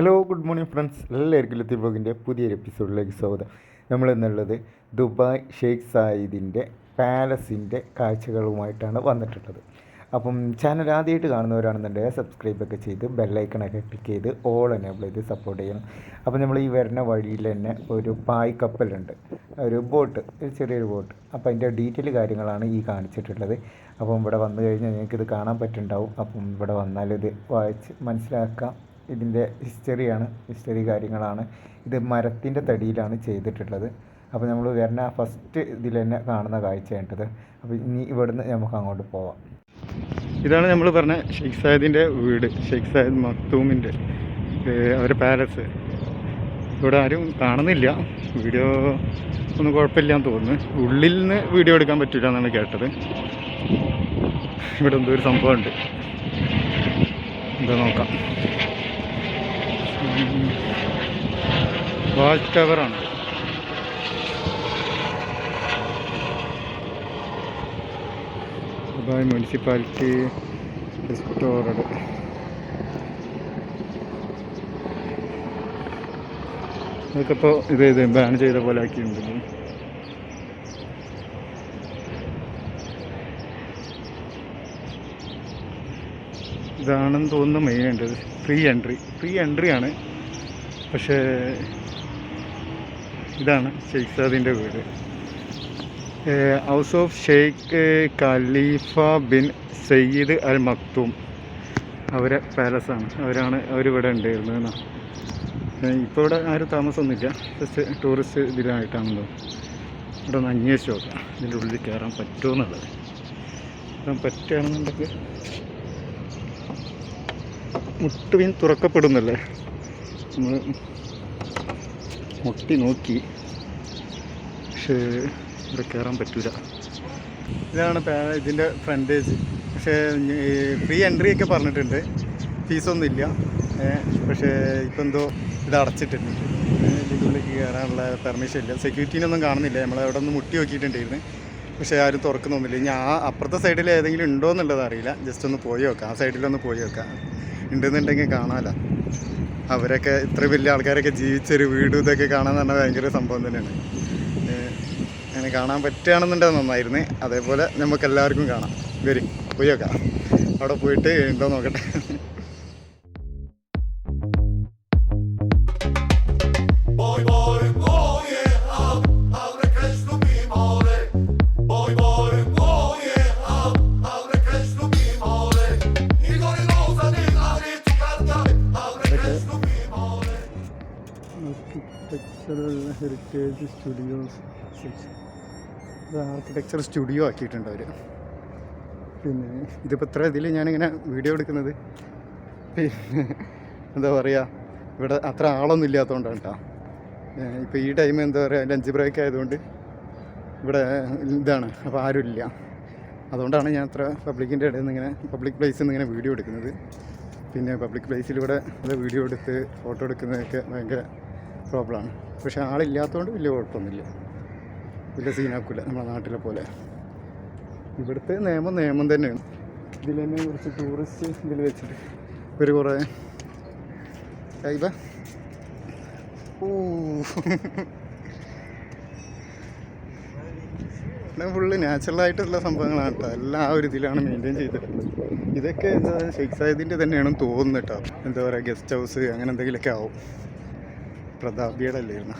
Hello good morning friends എല്ലാവർക്കും ലത്തി ബ്ലോഗിന്റെ പുതിയൊരു എപ്പിസോഡിലേക്ക് സ്വാഗതം. നമ്മൾ എന്നുള്ളത് ദുബായ് ഷെയ്ഖ് സായിദിന്റെ പാലസിന്റെ കാഴ്ചകളുമായിട്ടാണ് വന്നിട്ടുള്ളത്. അപ്പം ചാനൽ ആദ്യമായിട്ട് കാണുന്നവരാണെന്നുണ്ടെങ്കിൽ സബ്സ്ക്രൈബൊക്കെ ചെയ്ത് ബെല്ലൈക്കണൊക്കെ ക്ലിക്ക് ചെയ്ത് ഓൾ എനേബിൾ ചെയ്ത് സപ്പോർട്ട് ചെയ്യണം. അപ്പം നമ്മൾ ഈ വരുന്ന വഴിയിൽ തന്നെ ഒരു പായ് കപ്പലുണ്ട്. ഒരു ബോട്ട് ഒരു ചെറിയൊരു ബോട്ട് അപ്പോൾ അതിന്റെ ഡീറ്റെയിൽ കാര്യങ്ങളാണ് ഈ കാണിച്ചിട്ടുള്ളത്. അപ്പം ഇവിടെ വന്നു കഴിഞ്ഞാൽ നിങ്ങൾക്കിത് കാണാൻ പറ്റുന്നുണ്ടാവും. അപ്പം ഇവിടെ വന്നാൽ ഇത് വായിച്ച് മനസ്സിലാക്കാം. ഇതിന്റെ ഹിസ്റ്ററിയാണ് ഹിസ്റ്ററി കാര്യങ്ങളാണ്. ഇത് മരത്തിന്റെ തടിയിലാണ് ചെയ്തിട്ടുള്ളത്. അപ്പോൾ നമ്മൾ വരുന്ന ഫസ്റ്റ് ഇതിൽ തന്നെ കാണുന്ന കാഴ്ചയായിട്ടത് അപ്പോൾ ഇനി ഇവിടുന്ന് നമുക്ക് അങ്ങോട്ട് പോവാം. ഇതാണ് നമ്മൾ പറഞ്ഞ ഷെയ്ഖ് സായദിന്റെ വീട് ഷെയ്ഖ് സായദ് മക്തൂമിന്റെ അവരുടെ പാലസ് ഇവിടെ ആരും കാണുന്നില്ല. വീഡിയോ ഒന്നും കുഴപ്പമില്ലാന്ന് തോന്നുന്നു. ഉള്ളിൽ നിന്ന് വീഡിയോ എടുക്കാൻ പറ്റില്ല എന്നാണ് കേട്ടത്. ഇവിടെ എന്തോ ഒരു സംഭവമുണ്ട്. എന്താ നോക്കാം. വാച്ച് ടവറാണ് ദുബായ് മുനിസിപ്പാലിറ്റി റെസ്റ്റോറന്റ്. ഇതൊക്കെ ഇപ്പോൾ ഇത് ഇത് ബാൻ ചെയ്ത പോലെ ആക്കിയിട്ടുണ്ട്. ഇതാണെന്ന് തോന്നുന്നു ഉണ്ട് ഫ്രീ എൻട്രി ഫ്രീ എൻട്രി ആണ്. പക്ഷേ ഇതാണ് ഷെയ്ഖ് സാദിന്റെ വീട്. House of Sheikh Khalifa bin Zayed Al Maktoum. അവരെ പാലസാണ് അവരാണ് അവരിവിടെ ഉണ്ടായിരുന്നത് ഇപ്പോൾ ഇവിടെ ആരും താമസമൊന്നുമില്ല. ജസ്റ്റ് ടൂറിസ്റ്റ് ഇതിലായിട്ടാണല്ലോ ഇവിടെ ഒന്ന് അന്വേഷിച്ച് നോക്കാം. ഇതിന്റെ ഉള്ളിൽ കയറാൻ പറ്റുമോ എന്നുള്ളത്. കയറാൻ പറ്റുകയാണെന്നുണ്ടെങ്കിൽ മുട്ടുവീൻ തുറക്കപ്പെടുന്നല്ലേ? നമ്മൾ മുട്ടി നോക്കി. പക്ഷേ ഇവിടെ കയറാൻ പറ്റൂല. ഇതാണ് ഇതിന്റെ ഫ്രണ്ടേജ് പക്ഷേ ഫ്രീ എൻട്രി ഒക്കെ പറഞ്ഞിട്ടുണ്ട്. ഫീസൊന്നും ഇല്ല. പക്ഷേ ഇപ്പം എന്തോ ഇത് അടച്ചിട്ടുണ്ട്. ഇതിനുള്ളിലേക്ക് കയറാനുള്ള പെർമിഷൻ ഇല്ല. സെക്യൂരിറ്റീനൊന്നും കാണുന്നില്ല. നമ്മൾ അവിടെ ഒന്ന് മുട്ടി നോക്കിയിട്ടുണ്ടായിരുന്നു. പക്ഷേ ആരും തുറക്കുന്നൊന്നുമില്ല ഇനി ആ അപ്പുറത്തെ സൈഡിൽ ഏതെങ്കിലും ഉണ്ടോ എന്നുള്ളത് അറിയില്ല. ജസ്റ്റ് ഒന്ന് പോയി നോക്കാം. ആ സൈഡിലൊന്ന് പോയി നോക്കാം. ഉണ്ടെന്നുണ്ടെങ്കിൽ കാണാമല്ലോ അവരൊക്കെ ഇത്ര വലിയ ആൾക്കാരൊക്കെ ജീവിച്ചൊരു വീടും ഇതൊക്കെ കാണാൻ പറഞ്ഞാൽ ഭയങ്കര സംഭവം തന്നെയാണ്. അങ്ങനെ കാണാൻ പറ്റുകയാണെന്നുണ്ടെങ്കിൽ നന്നായിരുന്നു. അതേപോലെ നമുക്ക് എല്ലാവർക്കും കാണാം. വരും പോയി അവിടെ പോയിട്ട് ഉണ്ടോ നോക്കട്ടെ. Boy, boy, boje, a, abre kreślu mi more. Boy, boy, boje, heritage studios ഇത് ആർക്കിടെക്ചർ സ്റ്റുഡിയോ ആക്കിയിട്ടുണ്ട് അവർ പിന്നെ ഇതിപ്പോൾ ഇത്ര ഇതിൽ ഞാനിങ്ങനെ വീഡിയോ എടുക്കുന്നത്. പിന്നെ എന്താ പറയുക ഇവിടെ അത്ര ആളൊന്നും ഇല്ലാത്തതുകൊണ്ടാണ് കേട്ടോ ഇപ്പോൾ ഈ ടൈം എന്താ പറയുക ലഞ്ച് ബ്രേക്ക് ആയതുകൊണ്ട് ഇവിടെ ഇതാണ് അപ്പോൾ ആരുമില്ല അതുകൊണ്ടാണ് ഞാൻ അത്ര പബ്ലിക്കിന്റെ ഇടയിൽ നിന്ന് ഇങ്ങനെ പബ്ലിക് പ്ലേസിൽ നിന്ന് ഇങ്ങനെ വീഡിയോ എടുക്കുന്നത്. പിന്നെ പബ്ലിക് പ്ലേസിലൂടെ അത് വീഡിയോ എടുത്ത് ഫോട്ടോ എടുക്കുന്നതൊക്കെ ഭയങ്കര പ്രോബ്ലമാണ്. പക്ഷേ ആളില്ലാത്തതുകൊണ്ട് വലിയ കുഴപ്പമൊന്നുമില്ല. വലിയ സീനാക്കില്ല നമ്മുടെ നാട്ടിലെ പോലെ. ഇവിടുത്തെ നിയമം നിയമം തന്നെയാണ്. ഇതിൽ തന്നെ കുറച്ച് ടൂറിസ്റ്റ് ഇതിൽ വെച്ചിട്ട് ഒരു കുറേ ഇവ ഫുള്ള് നാച്ചുറലായിട്ടുള്ള സംഭവങ്ങളാണ് കേട്ടോ. എല്ലാം ആ ഒരു ഇതിലാണ് മെയിന്റെയിൻ ചെയ്തിട്ടുള്ളത്. ഇതൊക്കെ എന്താ ഷെയ്ഖ് സാഹിദിന്റെ തന്നെയാണെന്ന് തോന്നുന്നു കേട്ടോ. എന്താ പറയുക ഗസ്റ്റ് ഹൗസ് അങ്ങനെ എന്തെങ്കിലുമൊക്കെ ആവും. പ്രതാപിയുടെ അല്ലായിരുന്നു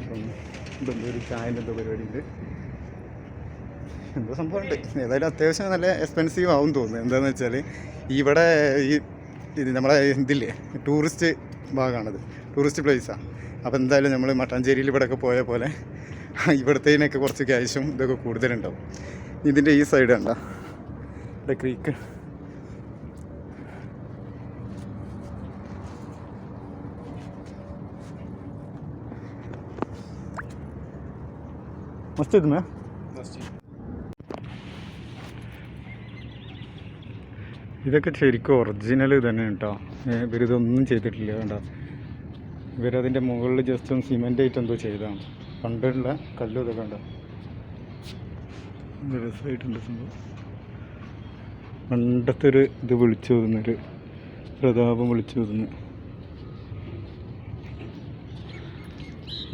അപ്പം ഇതെന്തോ ഒരു ചായന്റെ എന്തോ പരിപാടിയുണ്ട്. എന്തോ സംഭവമുണ്ട്. ഏതായാലും അത്യാവശ്യം നല്ല എക്സ്പെൻസീവ് ആവും തോന്നുന്നു. എന്താണെന്ന് വെച്ചാൽ ഇവിടെ ഈ ഇത് നമ്മളെ ഇതില്ലേ ടൂറിസ്റ്റ് ഭാഗമാണത് ടൂറിസ്റ്റ് പ്ലേസാണ് അപ്പോൾ എന്തായാലും നമ്മൾ മട്ടാഞ്ചേരിയിൽ ഇവിടെയൊക്കെ പോയ പോലെ ഇവിടത്തേനൊക്കെ കുറച്ച് ക്യാഷും ഇതൊക്കെ കൂടുതലുണ്ടാവും. ഇതിന്റെ ഈ സൈഡ് ഉണ്ടോ ഇവിടെ ക്രീക്ക് മസ്ജിദ് में ഇതൊക്കെ ശരിക്കും ഒറിജിനൽ തന്നെ കേട്ടോ. ഇവരിതൊന്നും ചെയ്തിട്ടില്ല വേണ്ട ഇവരതിന്റെ മുകളിൽ ജസ്റ്റ് ഒന്ന് സിമെന്റ് ആയിട്ട് എന്തോ ചെയ്തതാണ് പണ്ടുള്ള കല്ലും ഇതൊക്കെ ഉണ്ടോ രസമായിട്ടുണ്ട് സംഭവം. പണ്ടത്തെ ഒരു ഇത് വിളിച്ചു തോന്നുന്നൊരു പ്രതാപം വിളിച്ചു തോന്നുന്നു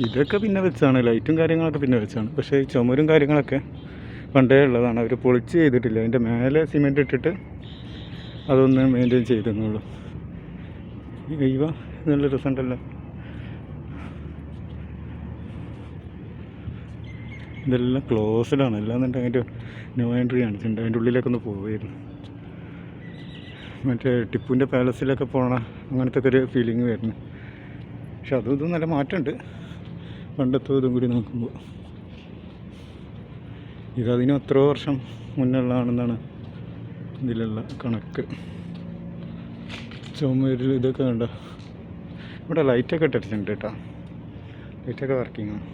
ഇതൊക്കെ പിന്നെ വെച്ചാണ് ലൈറ്റും കാര്യങ്ങളൊക്കെ പിന്നെ വെച്ചാണ്. പക്ഷേ ചുമരും കാര്യങ്ങളൊക്കെ പണ്ടേ ഉള്ളതാണ്. അവർ പൊളിച്ച് ചെയ്തിട്ടില്ല. അതിന്റെ മേലെ സിമെന്റ് ഇട്ടിട്ട് അതൊന്ന് മെയിന്റെയിൻ ചെയ്തെന്നുള്ളൂ. ഇവ നല്ല രസമുണ്ടല്ലോ ഇതെല്ലാം ക്ലോസ്ഡാണ് അല്ലാന്നുണ്ടെങ്കിൽ അതിന്റെ നോ എൻട്രി കാണിച്ചിട്ടുണ്ട് അതിന്റെ ഉള്ളിലേക്ക് ഒന്ന് പോവായിരുന്നു. മറ്റേ ടിപ്പുവിന്റെ പാലസിലൊക്കെ പോകണം അങ്ങനത്തെ ഒക്കെ ഒരു ഫീലിംഗ് വരുന്നു. പക്ഷെ അതും ഇതും നല്ല മാറ്റമുണ്ട്. പണ്ടത്തെ ഇതും കൂടി നോക്കുമ്പോൾ. ഇതതിനും എത്രയോ വർഷം മുന്നുള്ളതാണെന്നാണ് ഇതിലുള്ള കണക്ക്. ചുമരിൽ ഇതൊക്കെ കണ്ട? ഇവിടെ ലൈറ്റൊക്കെ ഇട്ടിട്ടുണ്ട് കേട്ടോ. ലൈറ്റൊക്കെ വർക്കിംഗ് ആണ്.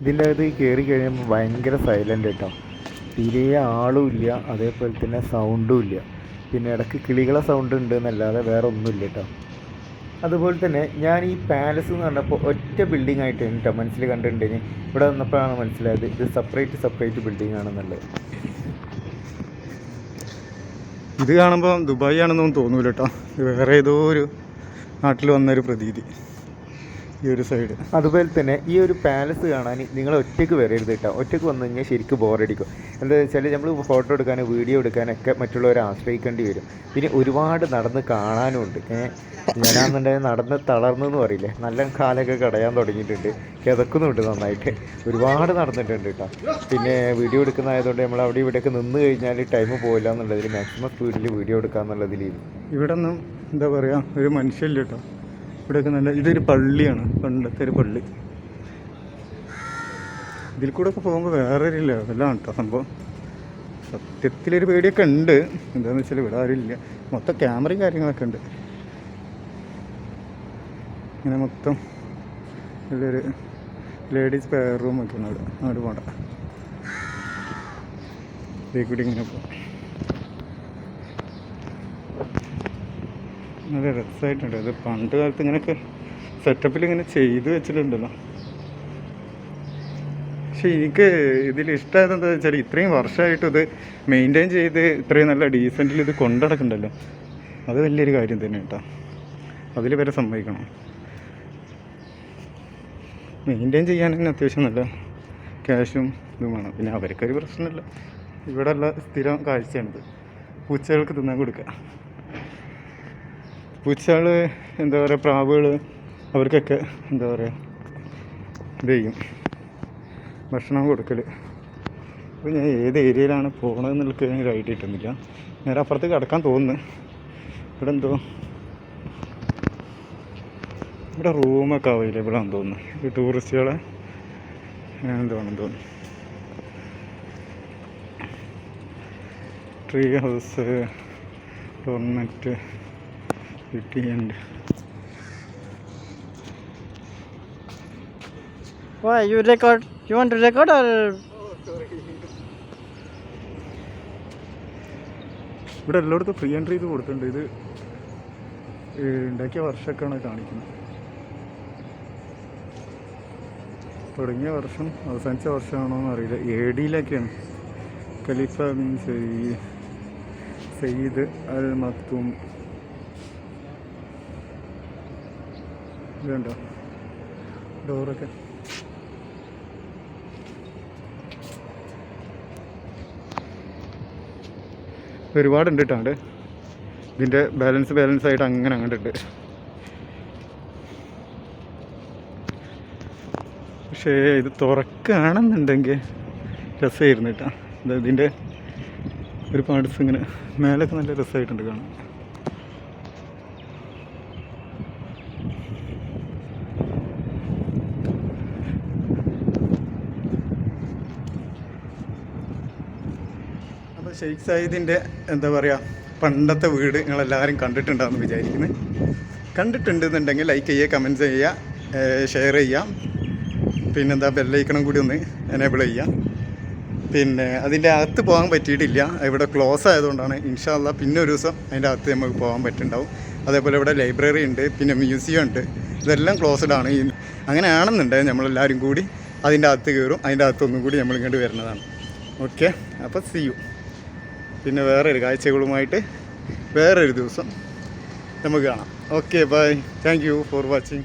ഇതിന്റെ അകത്ത് കയറി കഴിയുമ്പോൾ ഭയങ്കര സൈലന്റ് കേട്ടോ. തീരെ ആളും ഇല്ല അതേപോലെ തന്നെ സൗണ്ടും ഇല്ല. പിന്നെ ഇടയ്ക്ക് കിളികളെ സൗണ്ട് ഉണ്ട് എന്നല്ലാതെ വേറെ ഒന്നുമില്ല കേട്ടോ. അതുപോലെ തന്നെ ഞാൻ ഈ പാലസ് എന്ന് കണ്ടപ്പോൾ ഒറ്റ ബിൽഡിംഗ് ആയിട്ട് കേട്ടോ മനസ്സിൽ കണ്ടിട്ടുണ്ടെങ്കിൽ ഇവിടെ വന്നപ്പോഴാണ് മനസ്സിലായത് ഇത് സെപ്പറേറ്റ് സെപ്പറേറ്റ് ബിൽഡിംഗ് ആണെന്നുള്ളത്. ഇത് കാണുമ്പോൾ ദുബായി ആണെന്നൊന്നും തോന്നൂല കേട്ടോ വേറെ ഏതോ ഒരു നാട്ടിൽ വന്നൊരു പ്രതീതി. ഈ ഒരു സൈഡ് അതുപോലെ തന്നെ ഈ ഒരു പാലസ് കാണാൻ നിങ്ങൾ ഒറ്റയ്ക്ക് വരരുത് കേട്ടോ ഒറ്റയ്ക്ക് വന്നു കഴിഞ്ഞാൽ ശരിക്കും ബോറടിക്കും എന്താ വെച്ചാൽ നമ്മൾ ഫോട്ടോ എടുക്കാനും വീഡിയോ എടുക്കാനൊക്കെ മറ്റുള്ളവരെ ആശ്രയിക്കേണ്ടി വരും. പിന്നെ ഒരുപാട് നടന്ന് കാണാനുമുണ്ട് ഏഹ് ഞാനാണെന്നുണ്ടെങ്കിൽ നടന്ന് തളർന്നു എന്ന് പറയില്ലേ? നല്ല കാലൊക്കെ കടയാൻ തുടങ്ങിയിട്ടുണ്ട്. കിതക്കുന്നുണ്ട് നന്നായിട്ട്. ഒരുപാട് നടന്നിട്ടുണ്ട് കേട്ടോ പിന്നെ വീഡിയോ എടുക്കുന്നതായതുകൊണ്ട് നമ്മൾ അവിടെ ഇവിടെയൊക്കെ നിന്ന് കഴിഞ്ഞാൽ ടൈം പോയില്ല എന്നുള്ളതിൽ മാക്സിമം സ്പീഡിൽ വീഡിയോ എടുക്കാന്നുള്ളതിൽ ഇവിടെ ഒന്നും എന്താ പറയുക ഒരു മനുഷ്യല്ല കേട്ടോ ഇവിടെയൊക്കെ നല്ല ഇതൊരു പള്ളിയാണ്. പണ്ടത്തെ ഒരു പള്ളി. ഇതിൽ കൂടെ ഒക്കെ പോകുമ്പോൾ വേറെ ഒരു ലെവലാണ് കേട്ടോ സംഭവം. സത്യത്തിലൊരു പേടിയൊക്കെ ഉണ്ട്. എന്താണെന്ന് വെച്ചാൽ ഇവിടെ ആരും ഇല്ല. മൊത്തം ക്യാമറയും കാര്യങ്ങളൊക്കെ ഉണ്ട്. ഇങ്ങനെ മൊത്തം നല്ലൊരു ലേഡീസ് പെയർ റൂം ഒക്കെ ഉണ്ട് അവിടെ. അങ്ങോട്ട് പോകണ്ട ഇതേ കൂടി ഇങ്ങനെ പോകാം നല്ല രസമായിട്ടുണ്ട്. അത് പണ്ട് കാലത്ത് ഇങ്ങനെയൊക്കെ സെറ്റപ്പിൽ ഇങ്ങനെ ചെയ്ത് വെച്ചിട്ടുണ്ടല്ലോ. പക്ഷെ എനിക്ക് ഇതിൽ ഇഷ്ടമായത് വെച്ചാൽ ഇത്രയും വർഷമായിട്ട് ഇത് മെയിന്റെയിൻ ചെയ്ത് ഇത്രയും നല്ല ഡീസന്റിൽ ഇത് കൊണ്ടുനടക്കണ്ടല്ലോ അത് വലിയൊരു കാര്യം തന്നെ കേട്ടോ. അതിൽ വരെ സംഭവിക്കണം മെയിന്റെയിൻ ചെയ്യാൻ തന്നെ അത്യാവശ്യം നല്ല ക്യാഷും ഇതും വേണം. പിന്നെ അവർക്കൊരു പ്രശ്നമില്ല. ഇവിടെ ഉള്ള സ്ഥിരം കാഴ്ചയാണിത്. പൂച്ചകൾക്ക് തിന്നാൻ കൊടുക്കുക. പൂച്ചകൾ എന്താ പറയുക പ്രാവുകൾ അവർക്കൊക്കെ എന്താ പറയുക ഇത് ചെയ്യും. ഭക്ഷണം കൊടുക്കൽ അപ്പോൾ ഞാൻ ഏത് ഏരിയയിലാണ് പോകണതെന്നുള്ള ഒരു ഐഡിയ കിട്ടുന്നില്ല. നേരെ അപ്പുറത്ത് കിടക്കാൻ തോന്നുന്നു. ഇവിടെ എന്തോ ഇവിടെ റൂമൊക്കെ അവൈലബിൾ ആണെന്ന് തോന്നുന്നു. ഈ ടൂറിസ്റ്റുകളെ എന്താണെന്ന് തോന്നുന്നു. Tree house tournament city and Why you record? You want to record or? ഇവിടെ എല്ലായിടത്തും ഫ്രീ എൻട്രി ഇത് കൊടുത്തിട്ടുണ്ട്. ഇത് ഉണ്ടാക്കിയ വർഷമൊക്കെയാണ് കാണിക്കുന്നത്. തുടങ്ങിയ വർഷം അവസാനിച്ച വർഷമാണോ എന്ന് അറിയില്ല എ ഡിയിലൊക്കെയാണ് ഖലീഫ മീൻസ് ഈ സയ്യിദ് അൽ മക്തൂം. ഇതുണ്ടോ? ഡോറൊക്കെ. ഒരുപാടുണ്ട് കേട്ടോ അവിടെ. ഇതിന്റെ ബാലൻസ് ബാലൻസ് ആയിട്ട് അങ്ങനെ അങ്ങോട്ട് ഉണ്ട് പക്ഷേ ഇത് തുറക്കുകയാണെന്നുണ്ടെങ്കിൽ രസമായിരുന്നു കേട്ടോ ഇതിന്റെ ഒരു പാർട്സ് ഇങ്ങനെ മേലൊക്കെ നല്ല രസമായിട്ടുണ്ട് കാണാൻ. ഷെയ്ഖ് സയ്യിദിന്റെ എന്താ പറയുക പണ്ടത്തെ വീട് നിങ്ങളെല്ലാവരും കണ്ടിട്ടുണ്ടാകുമെന്ന് വിചാരിക്കുന്നു. കണ്ടിട്ടുണ്ടെന്നുണ്ടെങ്കിൽ ലൈക്ക് ചെയ്യുക കമന്റ്സ് ചെയ്യുക ഷെയർ ചെയ്യാം പിന്നെന്താ ബെല്ലൈക്കണം കൂടി ഒന്ന് എനേബിൾ ചെയ്യാം പിന്നെ അതിന്റെ അകത്ത് പോകാൻ പറ്റിയിട്ടില്ല. ഇവിടെ ക്ലോസ് ആയതുകൊണ്ടാണ് ഇൻഷാല്ല പിന്നെ ഒരു ദിവസം അതിന്റെ അകത്ത് നമുക്ക് പോകാൻ പറ്റുന്നുണ്ടാവും. അതേപോലെ ഇവിടെ ലൈബ്രറി ഉണ്ട് പിന്നെ മ്യൂസിയം ഉണ്ട്. ഇതെല്ലാം ക്ലോസ്ഡ് ആണ്. അങ്ങനെയാണെന്നുണ്ടെങ്കിൽ നമ്മളെല്ലാവരും കൂടി അതിന്റെ അകത്ത് കയറും. അതിന്റെ അകത്തൊന്നും കൂടി നമ്മൾ ഇങ്ങോട്ട് വരുന്നതാണ്. ഓക്കെ അപ്പോൾ സി യു പിന്നെ വേറൊരു കാഴ്ചകളുമായിട്ട് വേറൊരു ദിവസം നമുക്ക് കാണാം. Okay bye thank you for watching